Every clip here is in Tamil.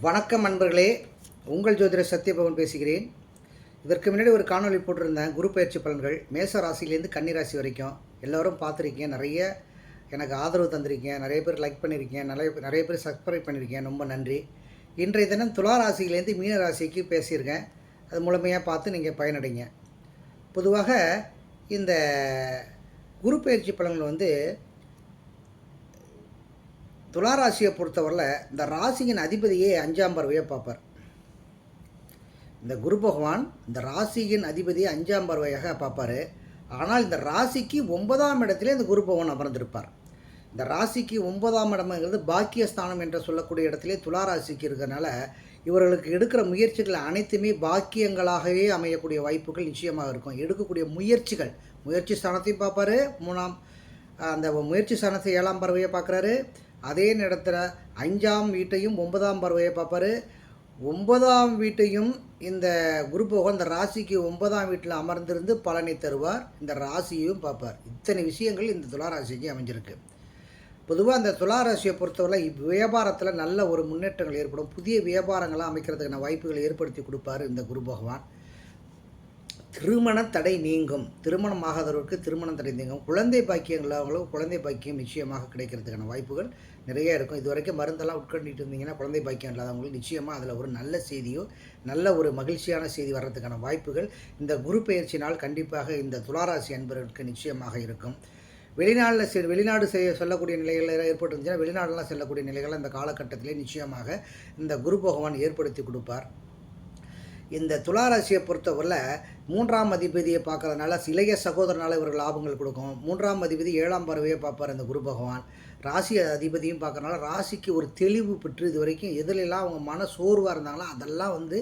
வணக்கம் நண்பர்களே. உங்கள் ஜோதிடர் சத்யபவன் பேசுகிறேன். இதற்கு முன்னாடி ஒரு காணொளி போட்டிருந்தேன். குரு பயிற்சி பலன்கள் மேச ராசிலேருந்து கன்னி ராசி வரைக்கும். எல்லோரும் பார்த்துருக்கீங்க. நிறைய எனக்கு ஆதரவு தந்திருக்கீங்க. நிறைய பேர் லைக் பண்ணியிருக்கீங்க நிறைய நிறைய பேர் சப்ஸ்கிரைப் பண்ணியிருக்கேன் ரொம்ப நன்றி. இன்றைய தினம் துலா ராசியிலேருந்து மீன ராசிக்கு பேசியிருக்கேன். அது முழுமையாக பார்த்து நீங்கள் பயனடைங்க. பொதுவாக இந்த குரு பயிற்சி பலன்கள் வந்து துளாராசியை பொறுத்தவரையில் இந்த ராசியின் அதிபதியே அஞ்சாம் பறவையை பார்ப்பார். இந்த குரு பகவான் இந்த ராசியின் அதிபதியை அஞ்சாம் பறவையாக பார்ப்பார். ஆனால் இந்த ராசிக்கு ஒன்பதாம் இடத்துல இந்த குரு பகவான் அமர்ந்திருப்பார். இந்த ராசிக்கு ஒன்பதாம் இடம்ங்கிறது பாக்கியஸ்தானம் என்று சொல்லக்கூடிய இடத்திலே துலா ராசிக்கு இருக்கிறனால இவர்களுக்கு எடுக்கிற முயற்சிகள் அனைத்துமே பாக்கியங்களாகவே அமையக்கூடிய வாய்ப்புகள் நிச்சயமாக இருக்கும். எடுக்கக்கூடிய முயற்சிகள் முயற்சி ஸ்தானத்தையும் பார்ப்பாரு. மூணாம் அந்த முயற்சி ஸ்தானத்தை ஏழாம் பறவையை பார்க்குறாரு. அதே நேரத்தில் அஞ்சாம் வீட்டையும் ஒன்பதாம் பறவையை பார்ப்பாரு. ஒன்பதாம் வீட்டையும் இந்த குரு பகவான் இந்த ராசிக்கு ஒன்பதாம் வீட்டில் அமர்ந்திருந்து பலனை தருவார். இந்த ராசியையும் பார்ப்பார். இத்தனை விஷயங்கள் இந்த துளாராசிக்கு அமைஞ்சிருக்கு. பொதுவாக அந்த துளாராசியை பொறுத்தவரை வியாபாரத்தில் நல்ல ஒரு முன்னேற்றங்கள் ஏற்படும். புதிய வியாபாரங்களை அமைக்கிறதுக்கான வாய்ப்புகளை ஏற்படுத்தி கொடுப்பார் இந்த குரு பகவான். திருமண தடை நீங்கும். திருமணம் ஆகாதவருக்கு திருமணம் தடை நீங்கும். குழந்தை பாக்கியம் உள்ளவங்களுக்கு குழந்தை பாக்கியம் நிச்சயமாக கிடைக்கிறதுக்கான வாய்ப்புகள் நிறைய இருக்கும். இது வரைக்கும் மருந்தெல்லாம் உட்கொண்டுட்டு இருந்தீங்கன்னா குழந்தை பாக்கியம் இல்லாதவங்களுக்கு நிச்சயமாக அதில் ஒரு நல்ல செய்தியோ நல்ல ஒரு மகிழ்ச்சியான செய்தி வர்றதுக்கான வாய்ப்புகள் இந்த குரு பெயர்ச்சினால் கண்டிப்பாக இந்த துளாராசி அன்பர்களுக்கு நிச்சயமாக இருக்கும். வெளிநாட்டில் செ வெளிநாடு செய்ய சொல்லக்கூடிய நிலைகள் ஏற்பட்டுருந்துச்சுன்னா வெளிநாடெல்லாம் செல்லக்கூடிய நிலைகள் இந்த காலகட்டத்திலே நிச்சயமாக இந்த குரு பகவான் ஏற்படுத்தி கொடுப்பார். இந்த துளாராசியை பொறுத்தவரையில் மூன்றாம் அதிபதியை பார்க்கறதுனால சிலைய சகோதரனால இவர்கள் லாபங்கள் கொடுக்கும். மூன்றாம் அதிபதி ஏழாம் பறவையை பார்ப்பார் இந்த குரு பகவான். ராசி அதிபதியும் பார்க்குறனால ராசிக்கு ஒரு தெளிவு பெற்று இது வரைக்கும் எதிலெல்லாம் அவங்க மன சோர்வாக இருந்தாங்களோ அதெல்லாம் வந்து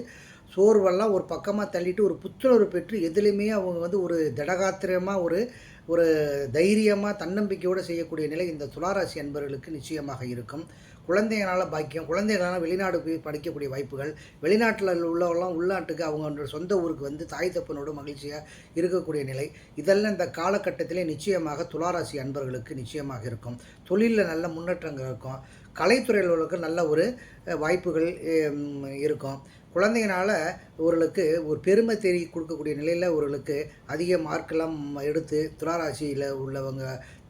சோர்வெல்லாம் ஒரு பக்கமாக தள்ளிட்டு ஒரு புத்துணர்வு பெற்று எதுலேயுமே அவங்க வந்து ஒரு திடகாத்திரமாக ஒரு ஒரு தைரியமாக தன்னம்பிக்கையோடு செய்யக்கூடிய நிலை இந்த துளாராசி அன்பர்களுக்கு நிச்சயமாக இருக்கும். குழந்தைகளால் பாக்கியம் குழந்தைகளால் வெளிநாடு போய் படிக்கக்கூடிய வாய்ப்புகள் வெளிநாட்டில் உள்ளவெல்லாம் உள்நாட்டுக்கு அவங்க சொந்த ஊருக்கு வந்து தாய் தப்பனோடு மகிழ்ச்சியாக இருக்கக்கூடிய நிலை. இதெல்லாம் இந்த காலகட்டத்திலே நிச்சயமாக துளாராசி அன்பர்களுக்கு நிச்சயமாக இருக்கும். தொழிலில் நல்ல முன்னேற்றங்கள் இருக்கும். கலைத்துறையில் உள்ளவர்களுக்கு நல்ல ஒரு வாய்ப்புகள் இருக்கும். குழந்தைங்கனால இவர்களுக்கு ஒரு பெருமை தெரிய கொடுக்கக்கூடிய நிலையில் இவர்களுக்கு அதிக மார்க்கெல்லாம் எடுத்து துளாராசியில் உள்ளவங்க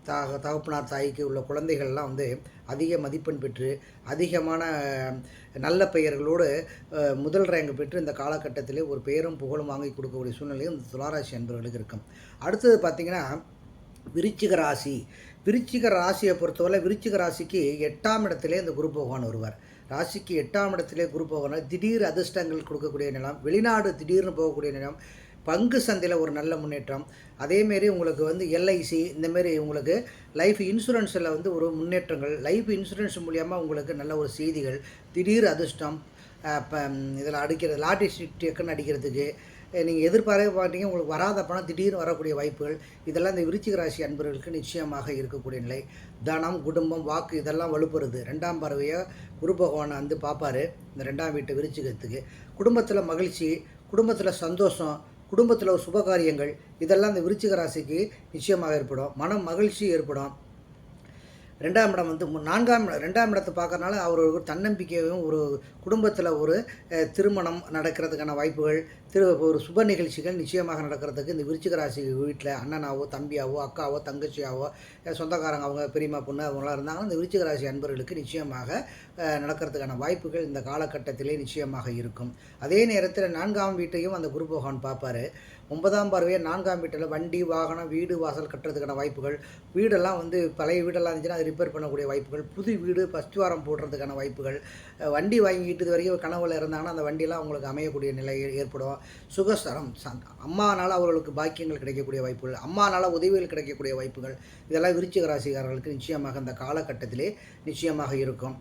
தாக தகப்பனார் தாய்க்கு உள்ள குழந்தைகள்லாம் வந்து அதிக மதிப்பெண் பெற்று அதிகமான நல்ல பெயர்களோடு முதல் ரேங்க் பெற்று இந்த காலகட்டத்திலே ஒரு பெயரும் புகழும் வாங்கி கொடுக்கக்கூடிய சூழ்நிலையும் இந்த துளாராசி அன்பர்களுக்கு இருக்கும். அடுத்தது பார்த்திங்கன்னா விருச்சிக ராசி. விருச்சிக ராசியை பொறுத்தவரை விருச்சிக ராசிக்கு எட்டாம் இடத்திலே இந்த குரு பகவான் வருவார். ராசிக்கு எட்டாம் இடத்திலே குரு பகவான் திடீர் அதிர்ஷ்டங்கள் கொடுக்கக்கூடிய நிலம் வெளிநாடு திடீர்னு போகக்கூடிய நிலம் பங்கு சந்தையில் ஒரு நல்ல முன்னேற்றம். அதேமாரி உங்களுக்கு வந்து எல்ஐசி இந்தமாரி உங்களுக்கு லைஃப் இன்சூரன்ஸில் வந்து ஒரு முன்னேற்றங்கள். லைஃப் இன்சூரன்ஸ் மூலியமாக உங்களுக்கு நல்ல ஒரு செய்திகள். திடீர் அதிர்ஷ்டம் இப்போ இதில் அடிக்கிறது லாட்டரி டெக்குன்னு அடிக்கிறதுக்கு நீங்கள் எதிர்பார்க்க பார்த்தீங்க உங்களுக்கு வராத பணம் திடீர்னு வரக்கூடிய வாய்ப்புகள். இதெல்லாம் இந்த விருச்சிக ராசி அன்பர்களுக்கு நிச்சயமாக இருக்கக்கூடிய நிலை. தனம் குடும்பம் வாக்கு இதெல்லாம் வலுப்புறது. ரெண்டாம் பறவையை குரு பகவானை வந்து பார்ப்பாரு இந்த ரெண்டாம் வீட்டு விருச்சிகத்துக்கு. குடும்பத்தில் மகிழ்ச்சி குடும்பத்தில் சந்தோஷம் குடும்பத்தில் ஒரு சுபகாரியங்கள் இதெல்லாம் இந்த விருச்சிக ராசிக்கு நிச்சயமாக ஏற்படும். மனம் மகிழ்ச்சி ஏற்படும். ரெண்டாம் இடம் வந்து நான்காம் ரெண்டாம் இடத்தை பார்க்கறனால அவர் ஒரு தன்னம்பிக்கையும் ஒரு குடும்பத்தில் ஒரு திருமணம் நடக்கிறதுக்கான வாய்ப்புகள் திரு ஒரு சுப நிகழ்ச்சிகள் நிச்சயமாக நடக்கிறதுக்கு இந்த விருச்சிக ராசி வீட்டில் அண்ணனாவோ தம்பியாவோ அக்காவோ தங்கச்சியாவோ சொந்தக்காரங்க அவங்க பெரியம்மா பொண்ணு அவங்களாம் இருந்தாங்கன்னா இந்த விருச்சிக ராசி அன்பர்களுக்கு நிச்சயமாக நடக்கிறதுக்கான வாய்ப்புகள் இந்த காலகட்டத்திலே நிச்சயமாக இருக்கும். அதே நேரத்தில் நான்காம் வீட்டையும் அந்த குரு பகவான் பார்ப்பாரு. ஒன்பதாம் பார்வையை நான்காம் வீட்டில் வண்டி வாகனம் வீடு வாசல் கட்டுறதுக்கான வாய்ப்புகள். வீடெல்லாம் வந்து பழைய வீடெல்லாம் இருந்துச்சுன்னா அது ரிப்பேர் பண்ணக்கூடிய வாய்ப்புகள். புது வீடு ஃபஸ்ட் வாரம் போடுறதுக்கான வாய்ப்புகள். வண்டி வாங்கிட்டு வரைக்கும் கனவுல இருந்தாங்கன்னா அந்த வண்டியெல்லாம் அவங்களுக்கு அமையக்கூடிய நிலை ஏற்படும். சுகஸ்தரம் அம்மானால் அவர்களுக்கு பாக்கியங்கள் கிடைக்கக்கூடிய வாய்ப்புகள். அம்மானால் உதவிகள் கிடைக்கக்கூடிய வாய்ப்புகள். இதெல்லாம் விருச்சிக ராசிக்காரர்களுக்கு நிச்சயமாக அந்த காலகட்டத்திலே நிச்சயமாக இருக்கும்.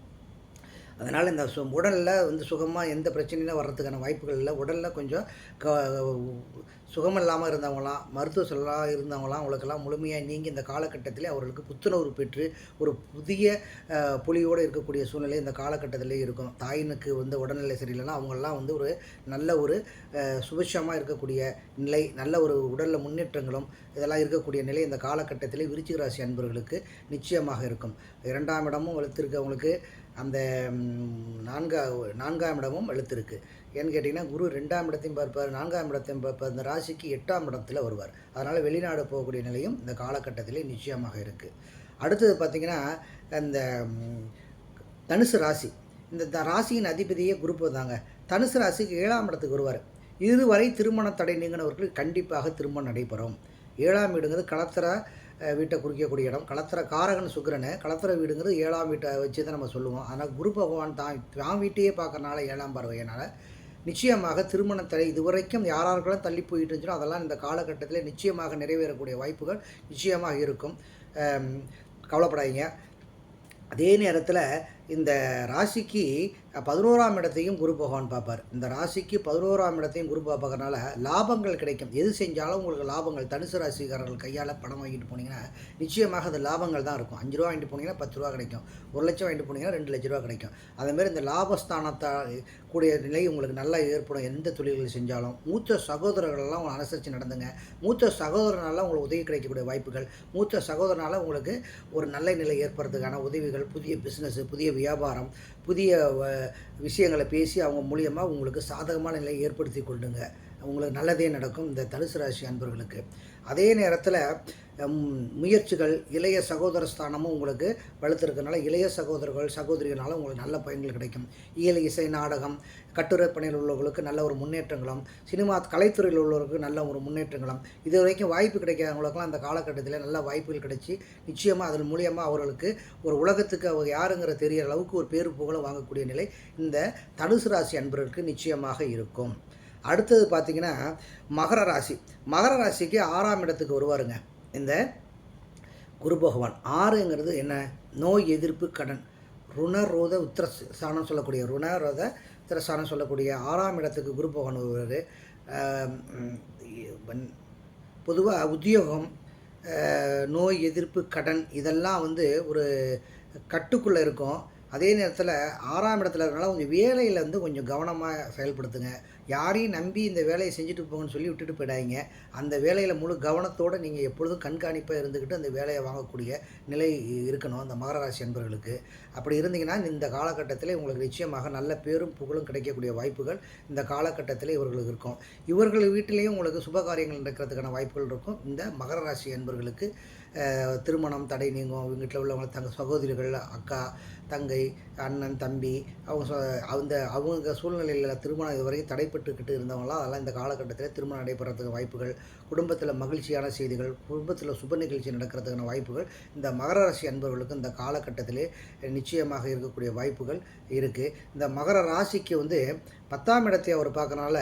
அதனால் இந்த சு உடலில் வந்து சுகமாக எந்த பிரச்சனையும் வர்றதுக்கான வாய்ப்புகள் இல்லை. உடலில் கொஞ்சம் க சுகமில்லாமல் இருந்தவங்களாம் மருத்துவ செலவாக இருந்தவங்களாம் அவங்களுக்கெல்லாம் முழுமையாக நீங்கி இந்த காலகட்டத்திலே அவர்களுக்கு புத்துணர்வு பெற்று ஒரு புதிய புலியோடு இருக்கக்கூடிய சூழ்நிலை இந்த காலகட்டத்திலே இருக்கும். தாயினுக்கு வந்து உடல்நிலை சரியில்லைன்னா அவங்கெல்லாம் வந்து ஒரு நல்ல ஒரு சுபிட்சமாக இருக்கக்கூடிய நிலை நல்ல ஒரு உடலில் முன்னேற்றங்களும் இதெல்லாம் இருக்கக்கூடிய நிலை இந்த காலகட்டத்திலே விருச்சிக ராசி அன்பர்களுக்கு நிச்சயமாக இருக்கும். இரண்டாம் இடமும் வலுத்திருக்கவங்களுக்கு அந்த நான்கா நான்காம் இடமும் எழுத்திருக்கு ஏன்னு கேட்டிங்கன்னா குரு ரெண்டாம் இடத்தையும் பார்ப்பார் நான்காம் இடத்தையும் பார்ப்பார். இந்த ராசிக்கு எட்டாம் இடத்துல வருவார். அதனால் வெளிநாடு போகக்கூடிய நிலையும் இந்த காலகட்டத்திலே நிச்சயமாக இருக்குது அடுத்தது பார்த்திங்கன்னா இந்த தனுசு ராசி. இந்த த- ராசியின் அதிபதியே குரூப் தாங்க தனுசு ராசிக்கு ஏழாம் இடத்துக்கு வருவார். இதுவரை திருமண தடை நீங்கினவர்களுக்கு கண்டிப்பாக திருமணம் நடைபெறும். ஏழாம் வீடுங்கிறது களத்திர வீட்டை குறிக்கக்கூடிய இடம். களத்திர காரகன் சுக்கிரனு களத்திர வீடுங்கிறது ஏழாம் வீட்டை வச்சு தான் நம்ம சொல்லுவோம். ஆனால் குரு பகவான் தான் தான் வீட்டையே பார்க்கறனால ஏழாம் பார்வையினால் நிச்சயமாக திருமண தடை இதுவரைக்கும் யாராருக்கெல்லாம் தள்ளி போயிட்டு இருந்துச்சோ அதெல்லாம் இந்த காலகட்டத்தில் நிச்சயமாக நிறைவேறக்கூடிய வாய்ப்புகள் நிச்சயமாக இருக்கும். கவலைப்படாதீங்க. அதே நேரத்தில் இந்த ராசிக்கு பதினோராம் இடத்தையும் குரு பகவான் பார்ப்பார். இந்த ராசிக்கு பதினோராம் இடத்தையும் குரு பார்க்கறனால லாபங்கள் கிடைக்கும். எது செஞ்சாலும் உங்களுக்கு லாபங்கள். தனுசு ராசிக்காரர்கள் கையால் பணம் வாங்கிட்டு போனீங்கன்னா நிச்சயமாக அது லாபங்கள் தான் இருக்கும். அஞ்சு ரூபா வாங்கிட்டு போனீங்கன்னா பத்து ரூபா கிடைக்கும். ஒரு லட்சம் வாங்கிட்டு போனீங்கன்னா ரெண்டு லட்ச ரூபா கிடைக்கும். அதேமாரி இந்த லாபஸ்தானத்தை கூடிய நிலை உங்களுக்கு நல்லா ஏற்படும். எந்த தொழில்கள் செஞ்சாலும். மூத்த சகோதரர்கள்லாம் உங்களை அனுசரித்து நடந்துங்க. மூத்த சகோதரனால உங்களுக்கு உதவி கிடைக்கக்கூடிய வாய்ப்புகள். மூத்த சகோதரனால உங்களுக்கு ஒரு நல்ல நிலை ஏற்படுறதுக்கான உதவிகள் புதிய பிஸ்னஸ் புதிய வியாபாரம் புதிய வ- விஷயங்களை பேசி அவங்க மூலியமாக உங்களுக்கு சாதகமான நிலையை ஏற்படுத்தி கொள்ளுங்க. உங்களுக்கு நல்லதே நடக்கும் இந்த தனுசு ராசி அன்பர்களுக்கு. அதே நேரத்தில் முயற்சிகள் இளைய சகோதர ஸ்தானமும் உங்களுக்கு வலுத்திருக்கனால இளைய சகோதரர்கள் சகோதரிகளால் உங்களுக்கு நல்ல பயன்கள் கிடைக்கும். இயல் இசை நாடகம் கட்டுரை பணியில் உள்ளவர்களுக்கு நல்ல ஒரு முன்னேற்றங்களும் சினிமா கலைத்துறையில் உள்ளவர்களுக்கு நல்ல ஒரு முன்னேற்றங்களும். இது வரைக்கும் வாய்ப்பு கிடைக்காதவங்களுக்கெல்லாம் அந்த காலகட்டத்தில் நல்ல வாய்ப்புகள் கிடைச்சி நிச்சயமாக அதன் மூலியமாக அவர்களுக்கு ஒரு உலகத்துக்கு அவங்க யாருங்கிற தெரியற அளவுக்கு ஒரு பேரு புகழும் வாங்கக்கூடிய நிலை இந்த தனுசு ராசி அன்பர்களுக்கு நிச்சயமாக இருக்கும். அடுத்தது பார்த்திங்கன்னா மகர ராசி. மகர ராசிக்கு ஆறாம் இடத்துக்கு வருவாருங்க. இந்த குரு பகவான். ஆறுங்கிறது என்ன? நோய் எதிர்ப்பு கடன். ருணரோத உத்திர ஸ்தானம் சொல்லக்கூடிய ருணரோத உத்திரஸ்தானம் சொல்லக்கூடிய ஆறாம் இடத்துக்கு குரு பகவான் வருவார். பொதுவாக உத்தியோகம் நோய் எதிர்ப்பு கடன் இதெல்லாம் வந்து ஒரு கட்டுக்குள்ளே இருக்கும். அதே நேரத்தில் ஆறாம் இடத்துல இருக்கனால கொஞ்சம் வேலையில் வந்து கொஞ்சம் கவனமாக செயல்படுத்துங்க. யாரையும் நம்பி இந்த வேலையை செஞ்சுட்டு போங்கன்னு சொல்லி விட்டுட்டு போயிடாதீங்க. அந்த வேலையில் முழு கவனத்தோடு நீங்கள் எப்பொழுதும் கண்காணிப்பாக இருந்துக்கிட்டு அந்த வேலையை வாங்கக்கூடிய நிலை இருக்கணும் அந்த மகர ராசி அன்பர்களுக்கு. அப்படி இருந்தீங்கன்னா இந்த காலகட்டத்தில் உங்களுக்கு நிச்சயமாக நல்ல பேரும் புகழும் கிடைக்கக்கூடிய வாய்ப்புகள் இந்த காலகட்டத்தில் இவர்களுக்கு இருக்கும். இவர்கள் வீட்டிலேயும் உங்களுக்கு சுப காரியங்கள் நடக்கிறதுக்கான வாய்ப்புகள் இருக்கும். இந்த மகர ராசி அன்பர்களுக்கு திருமணம் தடை நீங்கும். அவங்க வீட்டில் உள்ளவங்க தங்க சகோதரிகள் அக்கா தங்கை அண்ணன் தம்பி அவங்க சொ- அந்த அவங்க சூழ்நிலையில் திருமணம் இதுவரைக்கும் தடைப்பட்டுக்கிட்டு இருந்தவங்களாம் அதெல்லாம் இந்த காலகட்டத்தில் திருமணம் நடைபெறதுக்கு வாய்ப்புகள் குடும்பத்தில் மகிழ்ச்சியான செய்திகள் குடும்பத்தில் சுப நிகழ்ச்சி நடக்கிறதுக்கான வாய்ப்புகள் இந்த மகர ராசி அன்பர்களுக்கு இந்த காலகட்டத்திலே நிச்சயமாக இருக்கக்கூடிய வாய்ப்புகள் இருக்குது இந்த மகர ராசிக்கு வந்து பத்தாம் இடத்தை அவர் பார்க்கறனால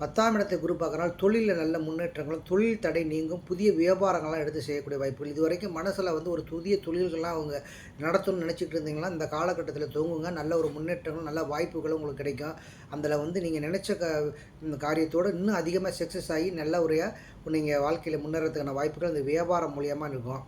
பத்தாம் இடத்தை குரு பார்க்கறனால தொழிலில் நல்ல முன்னேற்றங்களும் தொழில் தடை நீங்கும் புதிய வியாபாரங்கள்லாம் எடுத்து செய்யக்கூடிய வாய்ப்புகள். இது வரைக்கும் மனசில் வந்து ஒரு புதிய தொழில்கள்லாம் அவங்க நடத்தணும்னு நினச்சிட்டு இருந்தீங்கன்னா இந்த காலகட்டத்தில் தூங்குங்க. நல்ல ஒரு முன்னேற்றங்களும் நல்ல வாய்ப்புகளும் உங்களுக்கு கிடைக்கும். அதில் வந்து நீங்கள் நினச்ச க இந்த காரியத்தோடு இன்னும் அதிகமாக சக்ஸஸ் ஆகி நல்ல உரையாக நீங்கள் வாழ்க்கையில் முன்னேறதுக்கான வாய்ப்புகள் இந்த வியாபாரம் மூலியமாக இருக்கும்.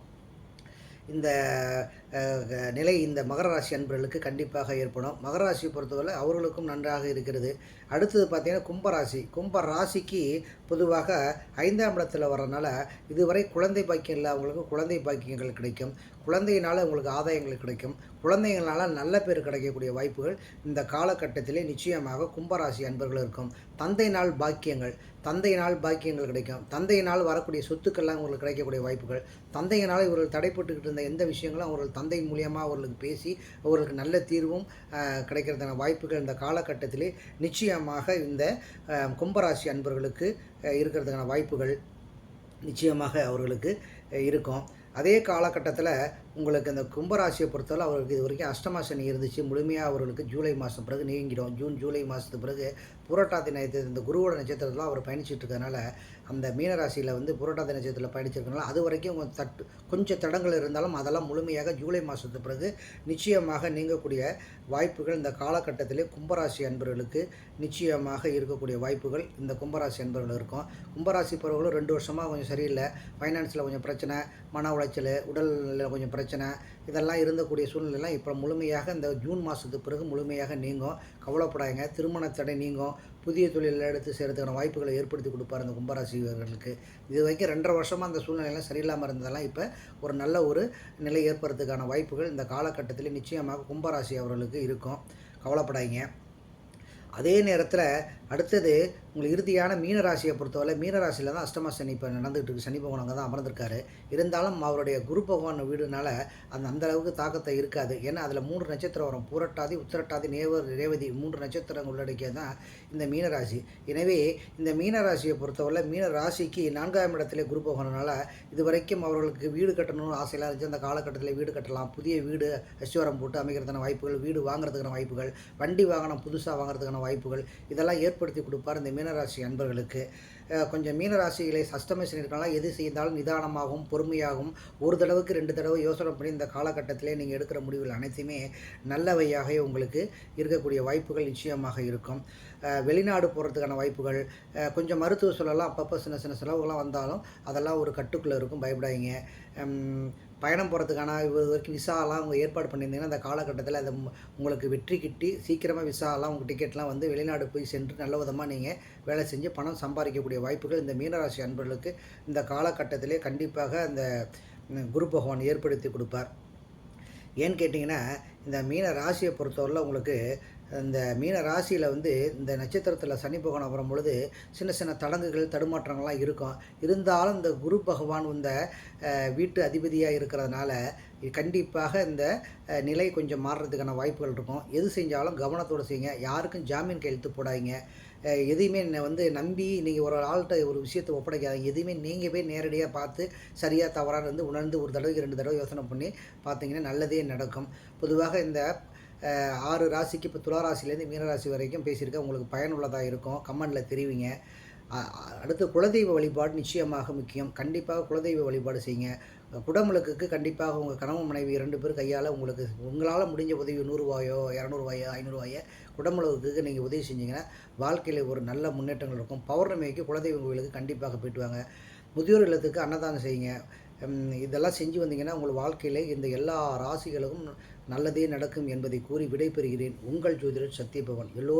இந்த க- நிலை இந்த மகர ராசி அன்பர்களுக்கு கண்டிப்பாக ஏற்படும். மகர ராசியை பொறுத்தவரை அவர்களுக்கும் நன்றாக இருக்கிறது. அடுத்தது பார்த்தீங்கன்னா கும்பராசி கும்ப ராசிக்கு பொதுவாக ஐந்தாம் இடத்தில் வரனால இதுவரை குழந்தை பாக்கியம் இல்லாதவங்களுக்கு குழந்தை பாக்கியங்கள் கிடைக்கும். குழந்தையினால் உங்களுக்கு ஆதாயங்கள் கிடைக்கும். குழந்தைங்களால் நல்ல பேர் கிடைக்கக்கூடிய வாய்ப்புகள் இந்த காலகட்டத்திலே நிச்சயமாக கும்பராசி அன்பர்கள் இருக்கும். தந்தை நாள் பாக்கியங்கள் தந்தையினால் பாக்கியங்கள் கிடைக்கும். தந்தையினால் வரக்கூடிய சொத்துக்கள்லாம் உங்களுக்கு கிடைக்கக்கூடிய வாய்ப்புகள். தந்தையினால் இவர்கள் தடைப்பட்டுக்கிட்டு இருந்த எந்த விஷயங்களும் அவர்கள் தந்தை மூலியமாக அவர்களுக்கு பேசி அவர்களுக்கு நல்ல தீர்வும் கிடைக்கிறதான கிடைக்கிறதுக்கான வாய்ப்புகள் இந்த காலகட்டத்திலே நிச்சயமாக இந்த கும்பராசி அன்பர்களுக்கு இருக்கிறதுக்கான வாய்ப்புகள் நிச்சயமாக அவர்களுக்கு இருக்கும். அதே காலகட்டத்தில் உங்களுக்கு இந்த கும்பராசியை பொறுத்தவரை அவருக்கு இது வரைக்கும் அஷ்டமா சனி இருந்துச்சு. முழுமையாக அவர்களுக்கு ஜூலை மாதம் பிறகு நீங்கிடும். ஜூன் ஜூலை மாதத்துக்கு பிறகு புரட்டாதி நட்சத்திர இந்த குருவோட நட்சத்திரத்தில் அவர் பயணிச்சிட்டு இருக்கறனால அந்த மீனராசியில் வந்து புரட்டாதி நட்சத்திரத்தில் பயணிச்சிருக்கனால அது வரைக்கும் கொஞ்சம் தட்டு கொஞ்சம் தடங்கள் இருந்தாலும் அதெல்லாம் முழுமையாக ஜூலை மாதத்துக்கு பிறகு நிச்சயமாக நீங்கக்கூடிய வாய்ப்புகள் இந்த காலகட்டத்திலே கும்பராசி அன்பர்களுக்கு நிச்சயமாக இருக்கக்கூடிய வாய்ப்புகள் இந்த கும்பராசி அன்பர்கள் இருக்கும். கும்பராசி பருவங்களும் ரெண்டு வருஷமாக கொஞ்சம் சரியில்லை. ஃபைனான்ஸில் கொஞ்சம் பிரச்சனை மன உளைச்சல் உடல்நிலையில் கொஞ்சம் பிரச்சனை பிரச்சனை இதெல்லாம் இருந்தக்கூடிய சூழ்நிலைலாம் இப்போ முழுமையாக இந்த ஜூன் மாதத்துக்கு பிறகு முழுமையாக நீங்கும். கவலைப்படாதீங்க. திருமண தடை நீங்கும். புதிய தொழிலில் எடுத்து செய்கிறதுக்கான வாய்ப்புகளை ஏற்படுத்தி கொடுப்பார் அந்த கும்பராசிவர்களுக்கு இது வரைக்கும் ரெண்டரை வருஷமாக அந்த சூழ்நிலையெல்லாம் சரியில்லாமல் இருந்ததெல்லாம் இப்போ ஒரு நல்ல ஒரு நிலை ஏற்படுறதுக்கான வாய்ப்புகள் இந்த காலகட்டத்தில் நிச்சயமாக கும்பராசி அவர்களுக்கு இருக்கும். கவலைப்படாதீங்க. அதே நேரத்தில் அடுத்தது உங்களுக்கு இறுதியான மீனராசியை பொறுத்தவரை மீனராசியில் தான் அஷ்டம சனி இப்போ நடந்துகிட்டு இருக்கு. சனி பகவான் அங்கே தான் அமர்ந்திருக்காரு. இருந்தாலும் அவருடைய குரு பகவான் வீடுனால அந்த அந்த அளவுக்கு தாக்கத்தை இருக்காது. ஏன்னா அதில் மூன்று நட்சத்திரம் வரும். பூரட்டாதி உத்திரட்டாதி நேவர் ரேவதி மூன்று நட்சத்திரங்கள் உள்ளடக்கிய தான் இந்த மீனராசி. எனவே இந்த மீனராசியை பொறுத்தவரை மீன ராசிக்கு நான்காம் இடத்திலே குரு பகவானால இது வரைக்கும் அவர்களுக்கு வீடு கட்டணும்னு ஆசையெல்லாம் இருந்துச்சு. அந்த காலகட்டத்தில் வீடு கட்டலாம். புதிய வீடு அஸ்வரம் போட்டு அமைக்கிறதுக்கான வாய்ப்புகள் வீடு வாங்குறதுக்கான வாய்ப்புகள் வண்டி வாகனம் புதுசாக வாங்குறதுக்கான வாய்ப்புகள் இதெல்லாம் ஏற்படுத்தி கொடுப்பார் இந்த மீனராசி அன்பர்களுக்கு. கொஞ்சம் மீனராசிகளை அஷ்டமேசன் இருக்கலாம் எது செய்தாலும் நிதானமாகவும் பொறுமையாகவும் ஒரு தடவைக்கு ரெண்டு தடவை யோசனை பண்ணி இந்த காலகட்டத்திலே நீங்கள் எடுக்கிற முடிவுகள் அனைத்துமே நல்லவையாக உங்களுக்கு இருக்கக்கூடிய வாய்ப்புகள் நிச்சயமாக இருக்கும். வெளிநாடு போகிறதுக்கான வாய்ப்புகள் கொஞ்சம் மருத்துவ சூழலாம் அப்பப்போ சின்ன சின்ன செலவுகள்லாம் வந்தாலும் அதெல்லாம் ஒரு கட்டுக்குள்ளே இருக்கும். பயப்படாதீங்க. பயணம் போகிறதுக்கான இது வரைக்கும் விசாலாம் அவங்க ஏற்பாடு பண்ணியிருந்தீங்கன்னா அந்த காலகட்டத்தில் அது உங்களுக்கு வெற்றி கிட்டி சீக்கிரமாக விசாலாம் உங்கள் டிக்கெட்லாம் வந்து வெளிநாடு போய் சென்று நல்ல விதமாக நீங்கள் வேலை செஞ்சு பணம் சம்பாதிக்கக்கூடிய வாய்ப்புகள் இந்த மீனராசி அன்பர்களுக்கு இந்த காலகட்டத்திலே கண்டிப்பாக அந்த குரு பகவான் ஏற்படுத்தி கொடுப்பார். ஏன்னு கேட்டிங்கன்னா இந்த மீன ராசியை பொறுத்தவரையில் உங்களுக்கு இந்த மீன ராசியில் வந்து இந்த நட்சத்திரத்தில் சனி பகவான் வரும் பொழுது சின்ன சின்ன தடங்குகள் தடுமாற்றங்கள்லாம் இருக்கும். இருந்தாலும் இந்த குரு பகவான் இந்த வீட்டு அதிபதியாக இருக்கிறதுனால கண்டிப்பாக இந்த நிலை கொஞ்சம் மாறுறதுக்கான வாய்ப்புகள் இருக்கும். எது செஞ்சாலும் கவனத்தோடு செய்யுங்க. யாருக்கும் ஜாமீன் கையெழுத்து போடாதீங்க. எதையுமே என்னை வந்து நம்பி நீங்கள் ஒரு ஆள்கிட்ட ஒரு விஷயத்தை ஒப்படைக்காதீங்க. எதையுமே நீங்கள் போய் நேரடியாக பார்த்து சரியாக தவறாக வந்து உணர்ந்து ஒரு தடவை ரெண்டு தடவை யோசனை பண்ணி பார்த்தீங்கன்னா நல்லதே நடக்கும். பொதுவாக இந்த ஆறு ராசிக்கு இப்போ துலா ராசிலேருந்து மீனராசி வரைக்கும் பேசியிருக்கேன். உங்களுக்கு பயனுள்ளதாக இருக்கும். கமெண்டில் தெரிவிங்க. அடுத்து குலதெய்வ வழிபாடு நிச்சயமாக முக்கியம். கண்டிப்பாக குலதெய்வ வழிபாடு செய்யுங்க. குடமுழுக்குக்கு கண்டிப்பாக உங்கள் கணவன் மனைவி இரண்டு பேர் கையால் உங்களுக்கு உங்களால் முடிஞ்ச உதவி நூறுரூவாயோ இரநூறுவாயோ ஐநூறுரூவாயோ குடமுழுக்குக்கு நீங்கள் உதவி செஞ்சீங்கன்னா வாழ்க்கையில் ஒரு நல்ல முன்னேற்றங்கள் இருக்கும். பௌர்ணமிக்கு குலதெய்வம் கோவிலுக்கு கண்டிப்பாக போயிட்டு வாங்க. முதியோர் இல்லத்துக்கு அன்னதானம் செய்யுங்க. இதெல்லாம் செஞ்சு வந்தீங்கன்னா உங்கள் வாழ்க்கையிலே இந்த எல்லா ராசிகளுக்கும் நல்லதே நடக்கும் என்பதை கூறி விடைபெறுகிறேன். உங்கள் ஜோதிடர் சத்யபவன். எல்லோரும்